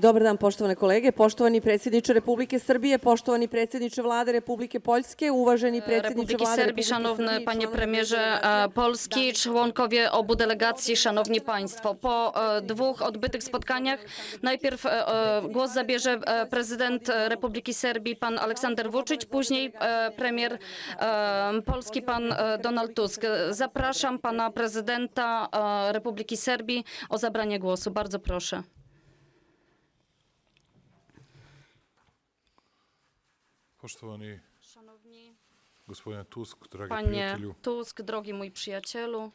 Dobar dan, poštovane kolege, poštovani predsjedniče Republike Srbije, poštovani predsjedniče vlade Republike Poljske, uvaženi predsjedniče Republiki vlade Serbii, Republike szanowny panie premierze e, Polski, członkowie obu delegacji, szanowni państwo. Po e, dwóch odbytych spotkaniach najpierw e, e, głos zabierze e, prezydent e, Republiki Serbii, pan Aleksander Vučić, później e, premier e, Polski, pan e, Donald Tusk. Zapraszam pana prezydenta e, Republiki Serbii o zabranie głosu. Bardzo proszę. Poštovani Szanowni gospodine Tusk, dragi panie prijatelju, Tusk, drogi mój przyjacielu,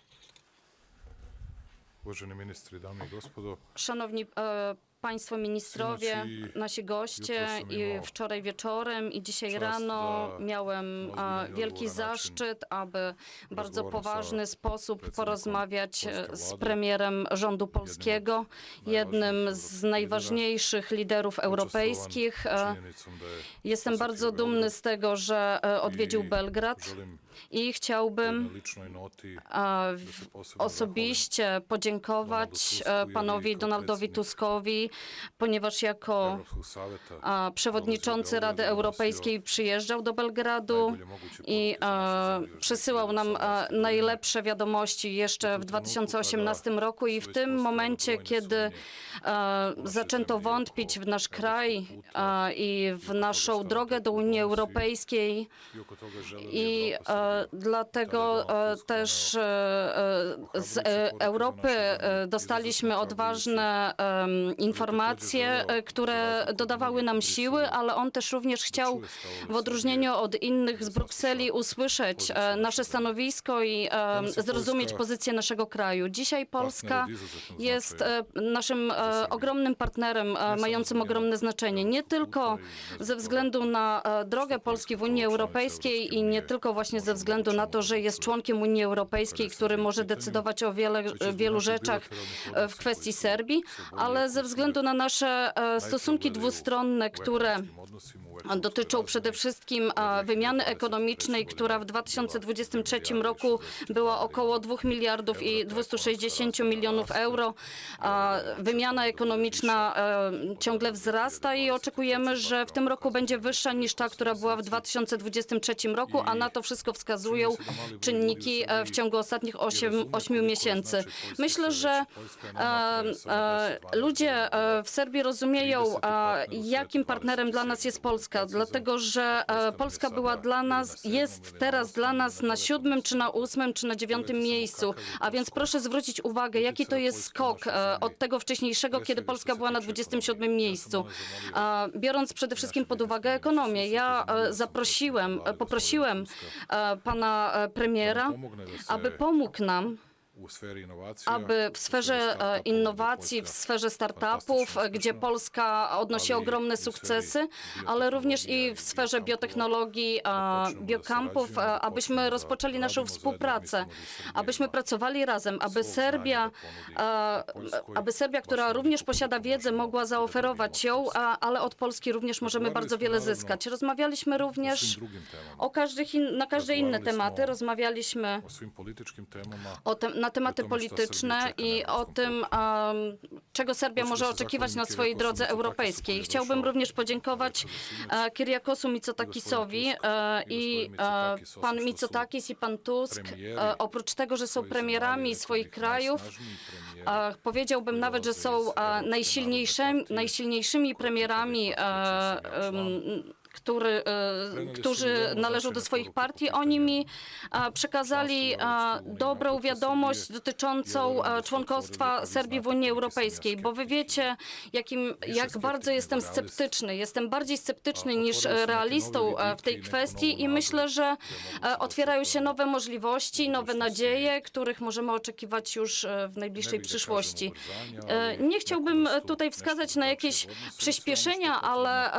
uvaženi ministri, dame i gospodo, Szanowni e, Państwo ministrowie, nasi goście i wczoraj wieczorem i dzisiaj rano miałem wielki zaszczyt, aby w bardzo poważny sposób porozmawiać e, z premierem rządu polskiego, jednym z najważniejszych liderów europejskich. E, Jestem bardzo dumny z tego, że e, odwiedził Belgrad i chciałbym osobiście podziękować e, panowi Donaldowi Tuskowi, ponieważ jako przewodniczący Rady Europejskiej przyjeżdżał do Belgradu i przysyłał nam 2018. godine. najlepsze wiadomości jeszcze w 2018 roku i w tym momencie, kiedy zaczęto wątpić w nasz kraj i w naszą drogę do Unii Europejskiej, I dlatego e, też e, e, z Europy e, dostaliśmy odważne informacje, które dodawały nam siły, ale on też również chciał w odróżnieniu od innych z Brukseli usłyszeć nasze stanowisko i zrozumieć pozycję naszego kraju. Dzisiaj Polska jest e, naszym ogromnym partnerem, mającym ogromne znaczenie. Nie tylko ze względu na drogę Polski w Unii Europejskiej i nie tylko właśnie ze względu na to, że jest członkiem Unii Europejskiej, który może decydować o wiele, wielu rzeczach w kwestii Serbii, ale ze względu na nasze e, stosunki dwustronne, które dotyczą przede wszystkim e, wymiany ekonomicznej, która w 2023 roku była około 2 miliardów i 260 milionów euro. A Wymiana ekonomiczna e, ciągle wzrasta i oczekujemy, że w tym roku będzie wyższa niż ta, która była w 2023 roku, a na to wszystko wskazują czynniki e, w ciągu ostatnich 8, 8 miesięcy. Myślę, że e, e, ludzie e, w Serbii rozumieją, e, jakim partnerem dla nas jest Polska, dlatego że e, Polska była dla nas, jest teraz dla nas na siódmym, czy na ósmym, czy na dziewiątym miejscu. A więc proszę zwrócić uwagę, jaki to jest skok e, od tego wcześniejszego, kiedy Polska była na 27 miejscu. E, Biorąc przede wszystkim pod uwagę ekonomię, ja e, zaprosiłem, e, poprosiłem e, pana e, premiera, aby pomógł nam aby w sferze e, innowacji, w sferze startupów, gdzie Polska odnosi ogromne sukcesy, ale również i w sferze bioteknologii, a, biokampów, e, abyśmy rozpoczęli naszą współpracę, abyśmy pracowali razem, aby Serbia, e, aby Serbia, która również posiada wiedzę, mogła zaoferować ją, ale od Polski również możemy bardzo wiele zyskać. Rozmawialiśmy również o każdych in, na każde inne tematy, rozmawialiśmy o svim na tematy polityczne i o tym, czego Serbia może oczekiwać na swojej Kyriakosu drodze europejskiej. Chciałbym również podziękować wieczorem e, Kyriakosu Mitsotakisowi e, i e, pan Mitsotakis i pan Tusk, oprócz tego, że są premierami swoich krajów, powiedziałbym nawet, że są najsilniejszymi, premierami, em, który, e, którzy należą do swoich partii. Oni mi przekazali dobrą wiadomość dotyczącą e, członkostwa Serbii w Unii Europejskiej, bo wy wiecie, jakim, jak bardzo jestem sceptyczny. Jestem bardziej sceptyczny niż e, realistą w tej kwestii i myślę, że otwierają się nowe możliwości, nowe nadzieje, których możemy oczekiwać już w najbliższej przyszłości. Nie chciałbym tutaj wskazać na jakieś przyspieszenia, ale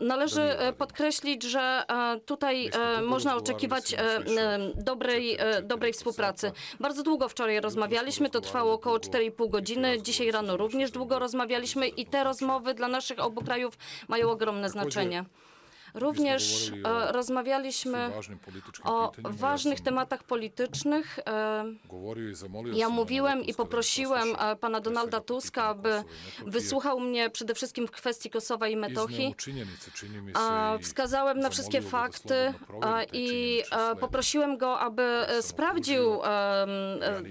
należy podkreślić, że e, tutaj e, można oczekiwać e, e, dobrej, e, dobrej współpracy. Bardzo długo wczoraj rozmawialiśmy, to trwało około 4,5 godziny. Dzisiaj rano również długo rozmawialiśmy i te rozmowy dla naszych obu krajów mają ogromne znaczenie. Również e, rozmawialiśmy o ważnych tematach politycznych. e, Ja mówiłem i poprosiłem e, pana Donalda Tuska, aby wysłuchał mnie przede wszystkim w kwestii Kosowa i Izneo Metohii. mu činjenice, čini mi se, A, i Wskazałem na wszystkie fakty i poprosiłem go, aby e, sprawdził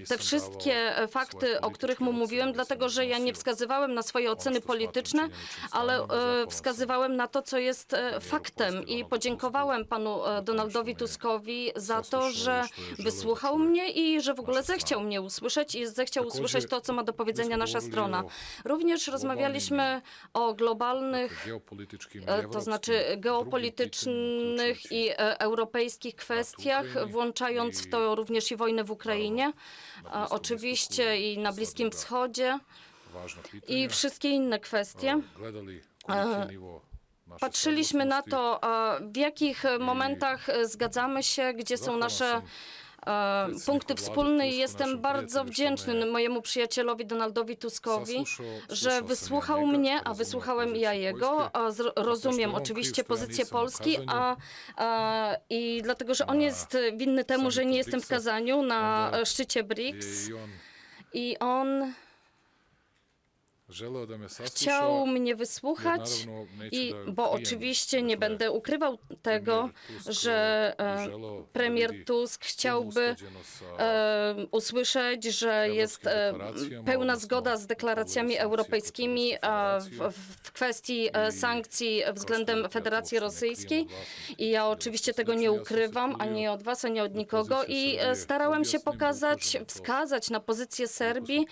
te wszystkie fakty, o których mu mówiłem, dlatego że ja nie wskazywałem na swoje oceny polityczne, ale wskazywałem na to, co jest faktem I podziękowałem panu e, Donaldowi Tuskowi za to, że wysłuchał mnie i że w ogóle naša zechciał mnie usłyszeć i zechciał usłyszeć to, co ma do powiedzenia nasza strona. Również rozmawialiśmy o globalnych E, to znaczy geopolitycznych i europejskich kwestiach, włączając w to również i wojnę w Ukrainie, oczywiście i na Bliskim Wschodzie i wszystkie inne kwestie. Patrzyliśmy na to, w jakich momentach e, zgadzamy się, gdzie są nasze e, punkty wspólne. I jestem bardzo wdzięczny mojemu przyjacielowi Donaldowi Tuskowi, że wysłuchał mnie, a wysłuchałem ja jego, rozumiem oczywiście pozycję Polski, a, a i dlatego, że on jest winny temu, że nie jestem w kazaniu na szczycie BRICS. I on i on želeo da me sasluša. Chciał mnie wysłuchać. I, bo oczywiście nie będę ukrywał tego, że e, premier Tusk punu chciałby e, usłyszeć, że jest e, pełna zgoda z deklaracjami europejskimi e, w, kwestii e, sankcji względem Federacji Rosyjskiej. I ja oczywiście tego nie ukrywam, ani od was, ani od nikogo. I e, starałem się pokazać, wskazać na pozycję Serbii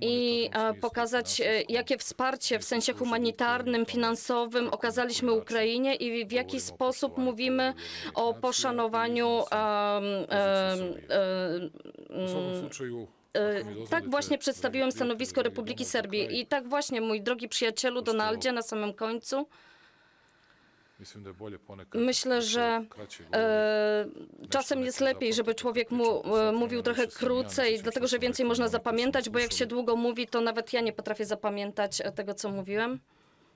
i e, smislu, pokazać, e, jakie wsparcie w sensie humanitarnym, finansowym okazaliśmy Ukrainie i w jaki sposób mówimy o poszanowaniu iznosim em, pozycji em, Srbije. U svakom slučaju, ako mi dozvolite, Tak właśnie przedstawiłem stanowisko Republiki Serbii. I tak właśnie, mój drogi przyjacielu Donaldzie, na samym końcu, mislim da je bolje ponekad myślę, że e, czasem jest lepiej, żeby człowiek mu e, mówił trochę krócej, dlatego że więcej można zapamiętać, bo jak się długo mówi, to nawet ja nie potrafię zapamiętać tego, co mówiłem.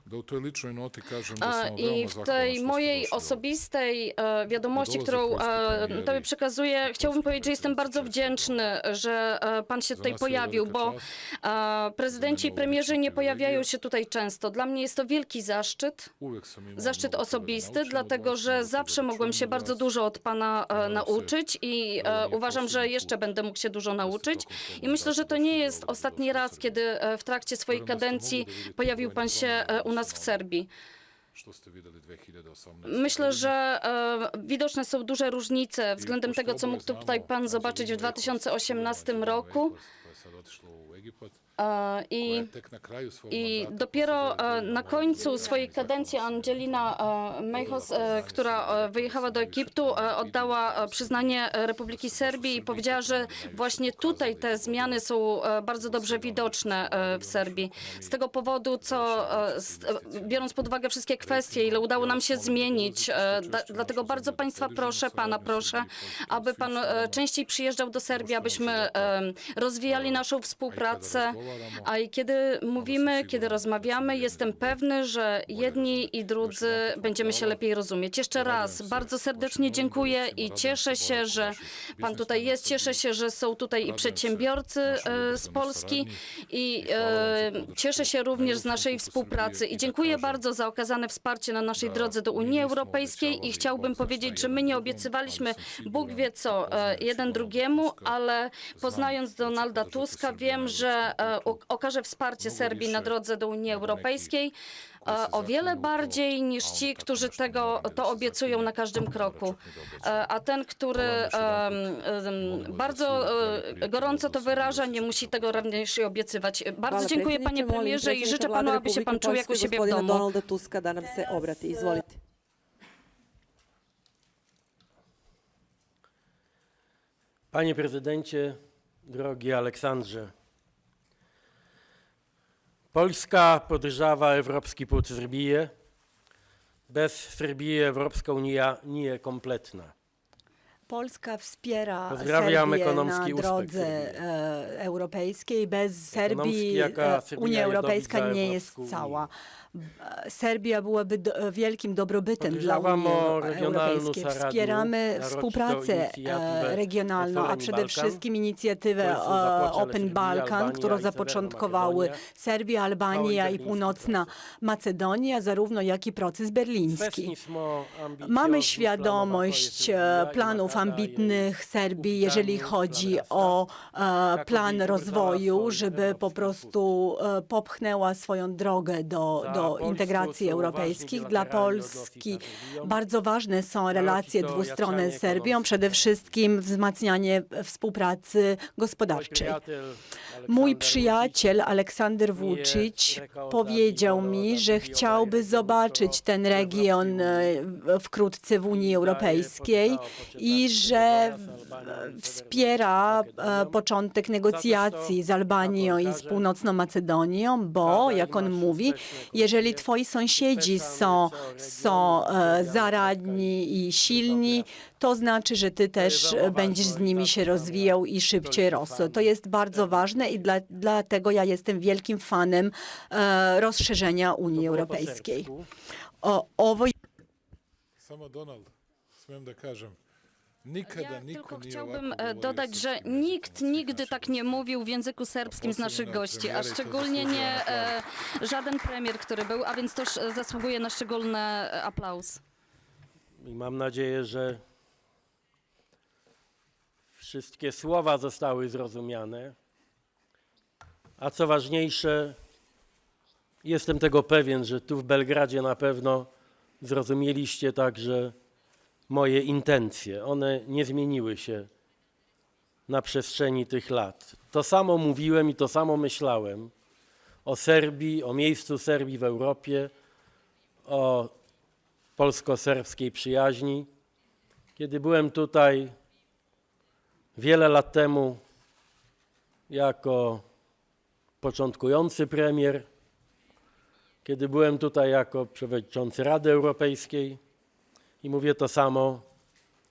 Da u toj ličnoj noti kažem da A, sam vam I w tej mojej osobistej e, wiadomości, którą e, Tobie przekazuję, chciałbym powiedzieć, że jestem bardzo wdzięczny, że e, Pan się tutaj pojawił, bo e, prezydenci i premierzy nie pojawiają się tutaj często. Dla mnie jest to wielki zaszczyt. Zaszczyt osobisty, dlatego że zawsze mogłem się bardzo dużo od Pana e, nauczyć i e, uważam, że jeszcze będę mógł się dużo nauczyć. I myślę, że to nie jest ostatni raz, kiedy e, w trakcie swojej kadencji pojawił Pan się e, u nas w odnosno Serbii. što ste videli 2018. Myślę, że e, widoczne są duże różnice względem tego, co mógł tutaj Pan zobaczyć w 2018 roku. Je sad u Egipat, E, I tek na kraju I dopiero e, na końcu swojej kadencji Angelina e, Mejhos, e, która wyjechała do Egiptu, oddała przyznanie Republiki Serbii i powiedziała, że właśnie tutaj te zmiany są bardzo dobrze widoczne w Serbii. Z tego powodu, co biorąc pod uwagę wszystkie kwestie, ile udało nam się zmienić, dlatego bardzo Państwa proszę, Pana proszę, aby Pan częściej przyjeżdżał do Serbii, abyśmy e, rozwijali naszą współpracę. A i kiedy mówimy, kiedy rozmawiamy, jestem pewny, że jedni i drudzy będziemy się lepiej rozumieć. Jeszcze raz bardzo serdecznie dziękuję i cieszę się, że Pan tutaj jest. Cieszę się, że są tutaj i przedsiębiorcy e, z Polski i e, cieszę się również z naszej współpracy. I dziękuję bardzo za okazane wsparcie na naszej drodze do Unii Europejskiej i chciałbym powiedzieć, że my nie obiecywaliśmy Bóg wie co e, jeden drugiemu, ale poznając Donalda Tuska wiem, że e, o- okaże wsparcie Serbii na drodze do Unii Europejskiej e, o wiele bardziej niż ci, którzy tego to obiecują na każdym kroku. E, A ten, który bardzo e, gorąco to wyraża, nie musi tego również obiecywać. Bardzo dziękuję panie premierze i życzę panu, aby się pan czuł jak u siebie w domu. Donalda Tuska da nam obrati. Izvolite. Panie prezydencie, drogi Aleksandrze. Polska podržava evropski put Srbije. Bez Srbije Evropska unija nije kompletna. Polska wspiera Pozdrawiam, Serbię na drodze e, europejskiej. Bez Serbii e, Unia Europejska nie jest cała. E, Serbia byłaby do, wielkim dobrobytem dla Unii Europejskiej. Wspieramy współpracę regionalną, a przede wszystkim inicjatywę Open Balkan, którą zapoczątkowały. Serbia, Albania i Północna. Macedonia, zarówno jak i proces berliński. Mamy świadomość planów ambitnych Serbii, jeżeli chodzi o e, Jako plan rozwoju, żeby po prostu e, popchnęła swoją drogę do, do integracji europejskich. Dla Polski Serbią. bardzo ważne są relacje dwustronne z Serbią, przede wszystkim wzmacnianie współpracy gospodarczej. Mój przyjaciel Aleksander Vucic powiedział mi, że chciałby zobaczyć ten region e, wkrótce w Unii Europejskiej i że wspiera e, początek negocjacji z Albanią i z Północną Macedonią, bo, jak on mówi, jeżeli twoi sąsiedzi są, są e, zaradni i silni, to znaczy, że ty też e, będziesz z nimi się rozwijał i szybciej rosł. To jest bardzo ważne i dla, dlatego ja jestem wielkim fanem e, rozszerzenia Unii Europejskiej. O, ovo Samo Donald, smijem da kažem, Ja tylko chciałbym e, dodać, że nikt nigdy tak nie mówił w języku serbskim z naszych na gości, a to szczególnie nie e, żaden premier, który był, a więc też e, zasługuje na szczególny aplauz. I mam nadzieję, że wszystkie słowa zostały zrozumiane. A co ważniejsze, jestem tego pewien, że tu w Belgradzie na pewno zrozumieliście także moje intencje. One nie zmieniły się na przestrzeni tych lat. To samo mówiłem i to samo myślałem o Serbii, o miejscu Serbii w Europie, o polsko-serbskiej przyjaźni. Kiedy byłem tutaj wiele lat temu jako początkujący premier, kiedy byłem tutaj jako przewodniczący Rady Europejskiej i mówię to samo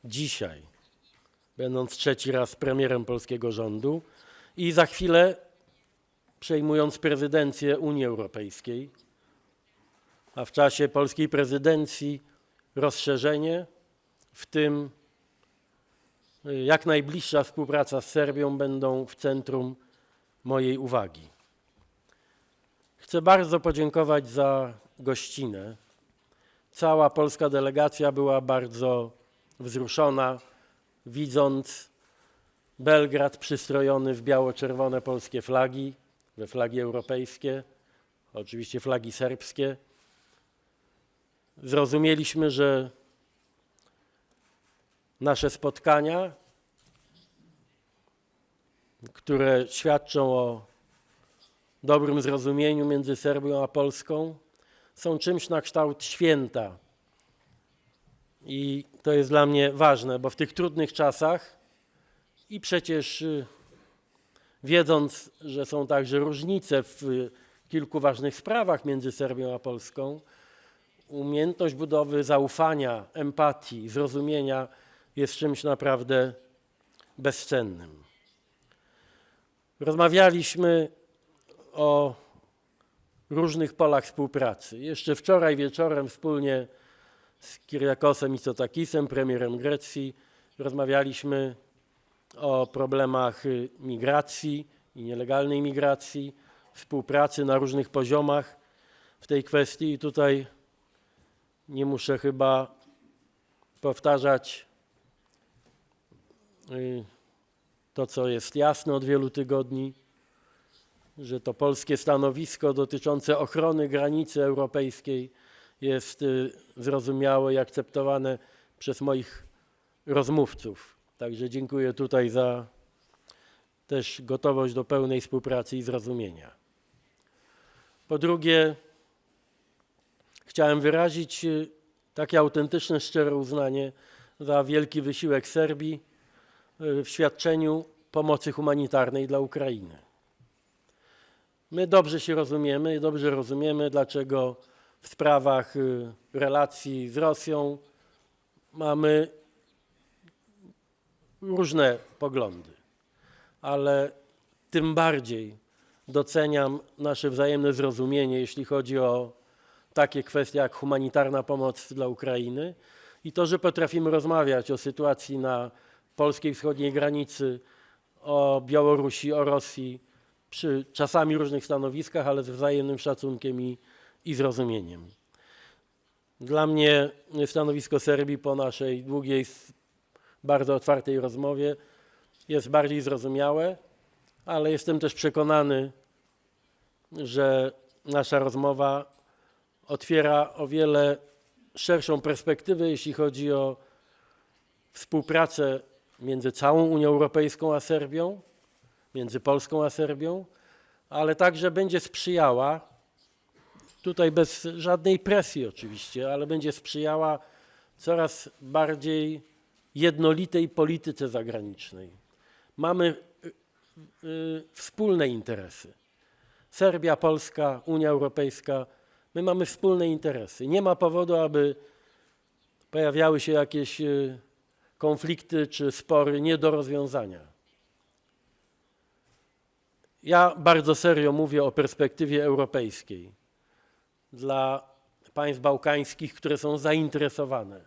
dzisiaj, będąc trzeci raz premierem polskiego rządu i za chwilę przejmując prezydencję Unii Europejskiej a w czasie polskiej prezydencji rozszerzenie, w tym y, jak najbliższa współpraca z Serbią będą w centrum mojej uwagi. Chcę bardzo podziękować za gościnę. Cała polska delegacja była bardzo wzruszona, widząc Belgrad przystrojony w biało-czerwone polskie flagi, we flagi europejskie, oczywiście flagi serbskie. Zrozumieliśmy, że nasze spotkania, które świadczą o dobrym zrozumieniu między Serbią a Polską, są czymś na kształt święta. I to jest dla mnie ważne, bo w tych trudnych czasach i przecież y, wiedząc, że są także różnice w kilku ważnych sprawach między Serbią a Polską, umiejętność budowy zaufania, empatii, zrozumienia jest czymś naprawdę bezcennym. Rozmawialiśmy o różnych polach współpracy. Jeszcze wczoraj wieczorem wspólnie z Kyriakosem Mitsotakisem, premierem Grecji, rozmawialiśmy o problemach y, migracji i nielegalnej migracji, współpracy na różnych poziomach w tej kwestii i tutaj nie muszę chyba powtarzać y, to, co jest jasne od wielu tygodni, że to polskie stanowisko dotyczące ochrony granicy europejskiej jest y, zrozumiałe i akceptowane przez moich rozmówców. Także dziękuję tutaj za też gotowość do pełnej współpracy i zrozumienia. Po drugie, chciałem wyrazić y, takie autentyczne, szczere uznanie za wielki wysiłek Serbii y, w świadczeniu pomocy humanitarnej dla Ukrainy. My dobrze się rozumiemy i dobrze rozumiemy, dlaczego w sprawach y, relacji z Rosją mamy różne poglądy, ale tym bardziej doceniam nasze wzajemne zrozumienie, jeśli chodzi o takie kwestie jak humanitarna pomoc dla Ukrainy i to, że potrafimy rozmawiać o sytuacji na polskiej wschodniej granicy, o Białorusi, o Rosji, przy czasami różnych stanowiskach, ale z wzajemnym szacunkiem i, i zrozumieniem. Dla mnie stanowisko Serbii po naszej długiej, bardzo otwartej rozmowie jest bardziej zrozumiałe, ale jestem też przekonany, że nasza rozmowa otwiera o wiele szerszą perspektywę, jeśli chodzi o współpracę między całą Unią Europejską a Serbią, między Polską a Serbią, ale także będzie sprzyjała, tutaj bez żadnej presji oczywiście, ale będzie sprzyjała coraz bardziej jednolitej polityce zagranicznej. Mamy y, y, wspólne interesy. Serbia, Polska, Unia Europejska, my mamy wspólne interesy. Nie ma powodu, aby pojawiały się jakieś y, konflikty czy spory nie do rozwiązania. Ja bardzo serio mówię o perspektywie europejskiej dla państw bałkańskich, które są zainteresowane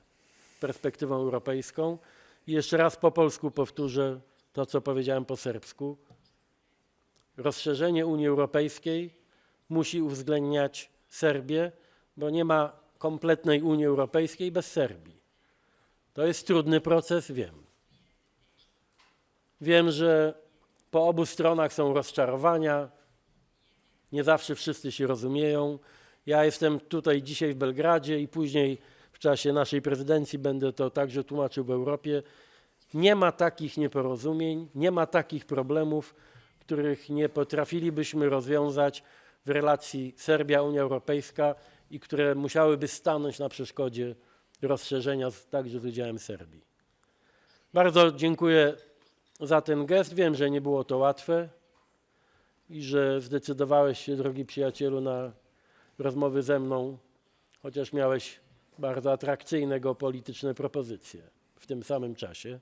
perspektywą europejską. I jeszcze raz po polsku powtórzę to, co powiedziałem po serbsku. Rozszerzenie Unii Europejskiej musi uwzględniać Serbię, bo nie ma kompletnej Unii Europejskiej bez Serbii. To jest trudny proces, wiem. Wiem, że po obu stronach są rozczarowania, nie zawsze wszyscy się rozumieją. Ja jestem tutaj dzisiaj w Belgradzie i później w czasie naszej prezydencji będę to także tłumaczył w Europie. Nie ma takich nieporozumień, nie ma takich problemów, których nie potrafilibyśmy rozwiązać w relacji Serbia-Unia Europejska i które musiałyby stanąć na przeszkodzie rozszerzenia także z udziałem Serbii. Bardzo dziękuję za ten gest. Wiem, że nie było to łatwe i że zdecydowałeś się, drogi przyjacielu, na rozmowy ze mną, chociaż miałeś bardzo atrakcyjne geopolityczne propozycje w tym samym czasie.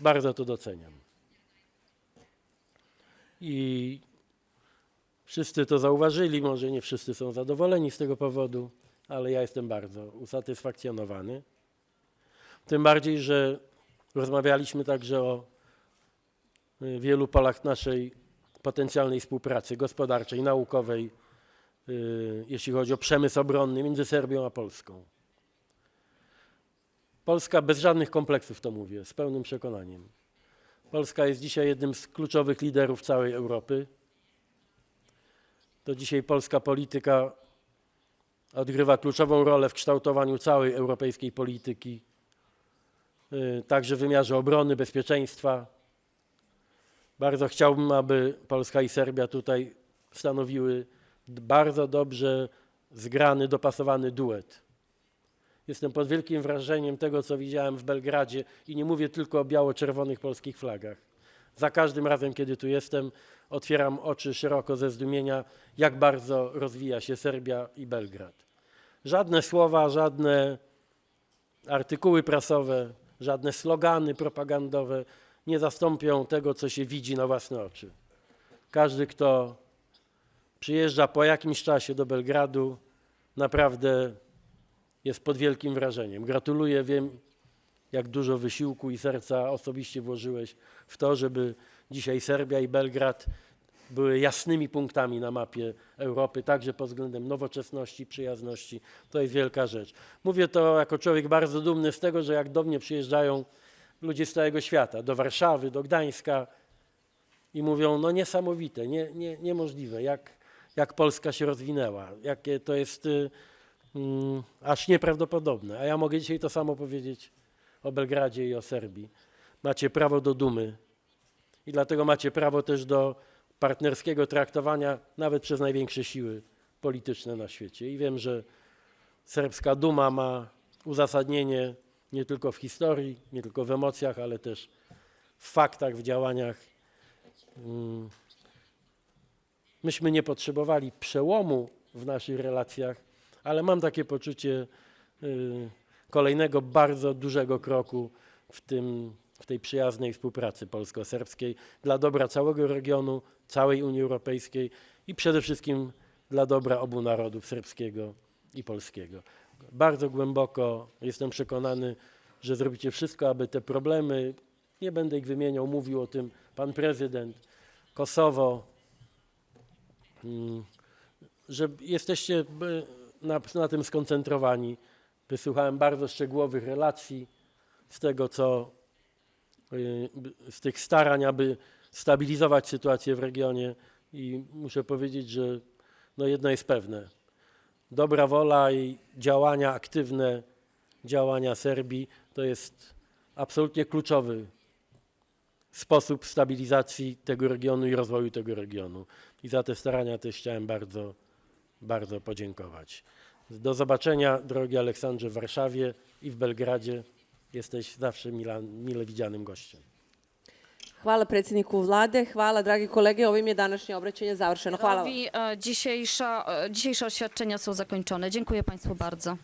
Bardzo to doceniam. I wszyscy to zauważyli, może nie wszyscy są zadowoleni z tego powodu, ale ja jestem bardzo usatysfakcjonowany. Tym bardziej, że rozmawialiśmy także o y, wielu polach naszej potencjalnej współpracy gospodarczej, naukowej, y, jeśli chodzi o przemysł obronny między Serbią a Polską. Polska bez żadnych kompleksów to mówię, z pełnym przekonaniem. Polska jest dzisiaj jednym z kluczowych liderów całej Europy. To dzisiaj polska polityka odgrywa kluczową rolę w kształtowaniu całej europejskiej polityki, także w wymiarze obrony, bezpieczeństwa. Bardzo chciałbym, aby Polska i Serbia tutaj stanowiły bardzo dobrze zgrany, dopasowany duet. Jestem pod wielkim wrażeniem tego, co widziałem w Belgradzie i nie mówię tylko o biało-czerwonych polskich flagach. Za każdym razem, kiedy tu jestem, otwieram oczy szeroko ze zdumienia, jak bardzo rozwija się Serbia i Belgrad. Żadne słowa, żadne artykuły prasowe, żadne slogany propagandowe nie zastąpią tego, co się widzi na własne oczy. Każdy, kto przyjeżdża po jakimś czasie do Belgradu, naprawdę jest pod wielkim wrażeniem. Gratuluję, wiem, jak dużo wysiłku i serca osobiście włożyłeś w to, żeby dzisiaj Serbia i Belgrad były jasnymi punktami na mapie Europy, także pod względem nowoczesności, przyjazności. To jest wielka rzecz. Mówię to jako człowiek bardzo dumny z tego, że jak do mnie przyjeżdżają ludzie z całego świata, do Warszawy, do Gdańska i mówią, no niesamowite, nie, nie, niemożliwe, jak, jak Polska się rozwinęła, jakie to jest y, mm, aż nieprawdopodobne. A ja mogę dzisiaj to samo powiedzieć o Belgradzie i o Serbii. Macie prawo do dumy i dlatego macie prawo też do partnerskiego traktowania nawet przez największe siły polityczne na świecie. I wiem, że serbska duma ma uzasadnienie nie tylko w historii, nie tylko w emocjach, ale też w faktach, w działaniach. Mm. Myśmy nie potrzebowali przełomu w naszych relacjach, ale mam takie poczucie y, kolejnego bardzo dużego kroku w, tym, w tej przyjaznej współpracy polsko-serbskiej dla dobra całego regionu, całej Unii Europejskiej i przede wszystkim dla dobra obu narodów serbskiego i polskiego. Bardzo głęboko jestem przekonany, że zrobicie wszystko, aby te problemy, nie będę ich wymieniał, mówił o tym pan prezydent, Kosowo, mm, że jesteście na, na tym skoncentrowani. Wysłuchałem bardzo szczegółowych relacji z tego, co z tych starań, aby stabilizować sytuację w regionie i muszę powiedzieć, że no jedno jest pewne. Dobra wola i działania aktywne, działania Serbii to jest absolutnie kluczowy sposób stabilizacji tego regionu i rozwoju tego regionu. I za te starania też chciałem bardzo, bardzo podziękować. Do zobaczenia, drogi Aleksandrze, w Warszawie i w Belgradzie. Jesteś zawsze mila, mile widzianym gościem. Hvala predsjedniku vlade, hvala dragi kolege, ovim je današnje obraćanje završeno. Hvala vam. Rowi, e, dzisiejsza, e, dzisiejsze oświadczenia są zakończone. Dziękuję Państwu bardzo.